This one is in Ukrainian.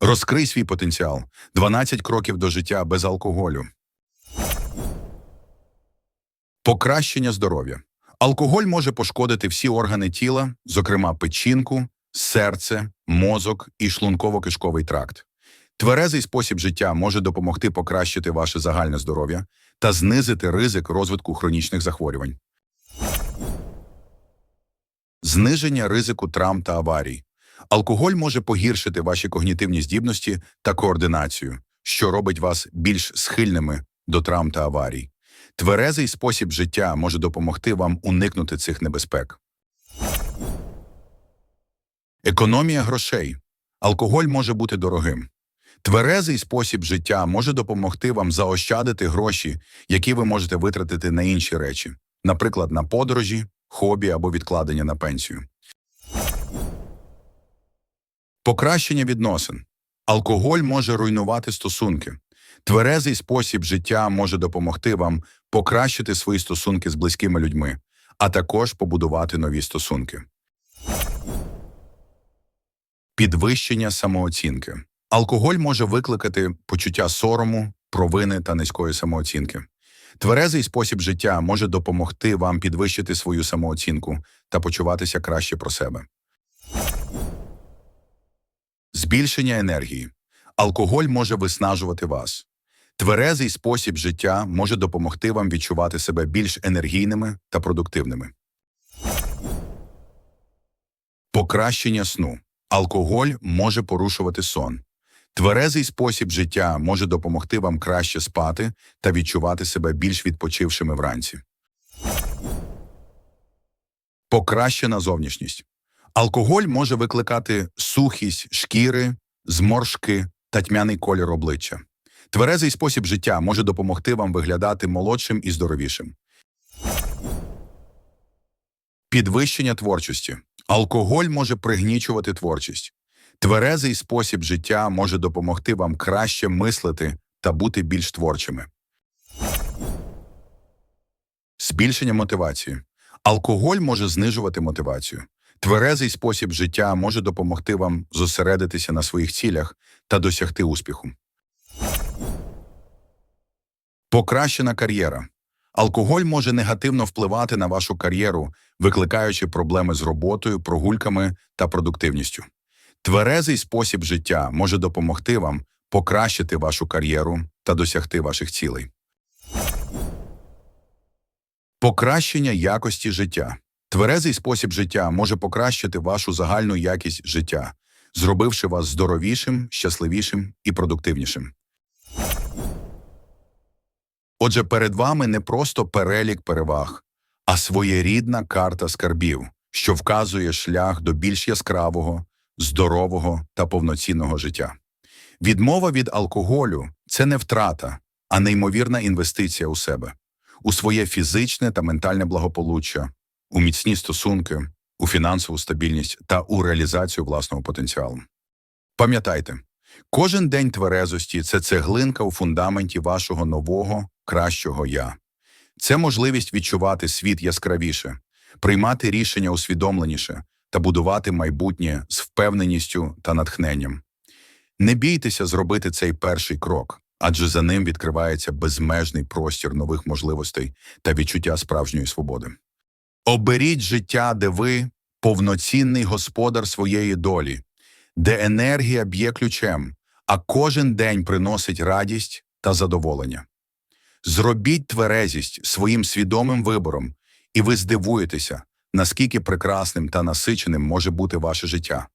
Розкрий свій потенціал. 12 кроків до життя без алкоголю. Покращення здоров'я. Алкоголь може пошкодити всі органи тіла, зокрема печінку, серце, мозок і шлунково-кишковий тракт. Тверезий спосіб життя може допомогти покращити ваше загальне здоров'я та знизити ризик розвитку хронічних захворювань. Зниження ризику травм та аварій. Алкоголь може погіршити ваші когнітивні здібності та координацію, що робить вас більш схильними до травм та аварій. Тверезий спосіб життя може допомогти вам уникнути цих небезпек. Економія грошей. Алкоголь може бути дорогим. Тверезий спосіб життя може допомогти вам заощадити гроші, які ви можете витратити на інші речі, наприклад, на подорожі, хобі або відкладення на пенсію. Покращення відносин. Алкоголь може руйнувати стосунки. Тверезий спосіб життя може допомогти вам покращити свої стосунки з близькими людьми, а також побудувати нові стосунки. Підвищення самооцінки. Алкоголь може викликати почуття сорому, провини та низької самооцінки. Тверезий спосіб життя може допомогти вам підвищити свою самооцінку та почуватися краще про себе. Збільшення енергії. Алкоголь може виснажувати вас. Тверезий спосіб життя може допомогти вам відчувати себе більш енергійними та продуктивними. Покращення сну. Алкоголь може порушувати сон. Тверезий спосіб життя може допомогти вам краще спати та відчувати себе більш відпочившими вранці. Покращена зовнішність. Алкоголь може викликати сухість шкіри, зморшки та тьмяний колір обличчя. Тверезий спосіб життя може допомогти вам виглядати молодшим і здоровішим. Підвищення творчості. Алкоголь може пригнічувати творчість. Тверезий спосіб життя може допомогти вам краще мислити та бути більш творчими. Збільшення мотивації. Алкоголь може знижувати мотивацію. Тверезий спосіб життя може допомогти вам зосередитися на своїх цілях та досягти успіху. Покращена кар'єра. Алкоголь може негативно впливати на вашу кар'єру, викликаючи проблеми з роботою, прогульками та продуктивністю. Тверезий спосіб життя може допомогти вам покращити вашу кар'єру та досягти ваших цілей. Покращення якості життя. Тверезий спосіб життя може покращити вашу загальну якість життя, зробивши вас здоровішим, щасливішим і продуктивнішим. Отже, перед вами не просто перелік переваг, а своєрідна карта скарбів, що вказує шлях до більш яскравого, здорового та повноцінного життя. Відмова від алкоголю це не втрата, а неймовірна інвестиція у себе, у своє фізичне та ментальне благополуччя, у міцні стосунки, у фінансову стабільність та у реалізацію власного потенціалу. Пам'ятайте, кожен день тверезості це цеглинка у фундаменті вашого нового, кращого я. Це можливість відчувати світ яскравіше, приймати рішення усвідомленіше та будувати майбутнє з впевненістю та натхненням. Не бійтеся зробити цей перший крок, адже за ним відкривається безмежний простір нових можливостей та відчуття справжньої свободи. Оберіть життя, де ви повноцінний господар своєї долі, де енергія б'є ключем, а кожен день приносить радість та задоволення. Зробіть тверезість своїм свідомим вибором, і ви здивуєтеся, наскільки прекрасним та насиченим може бути ваше життя.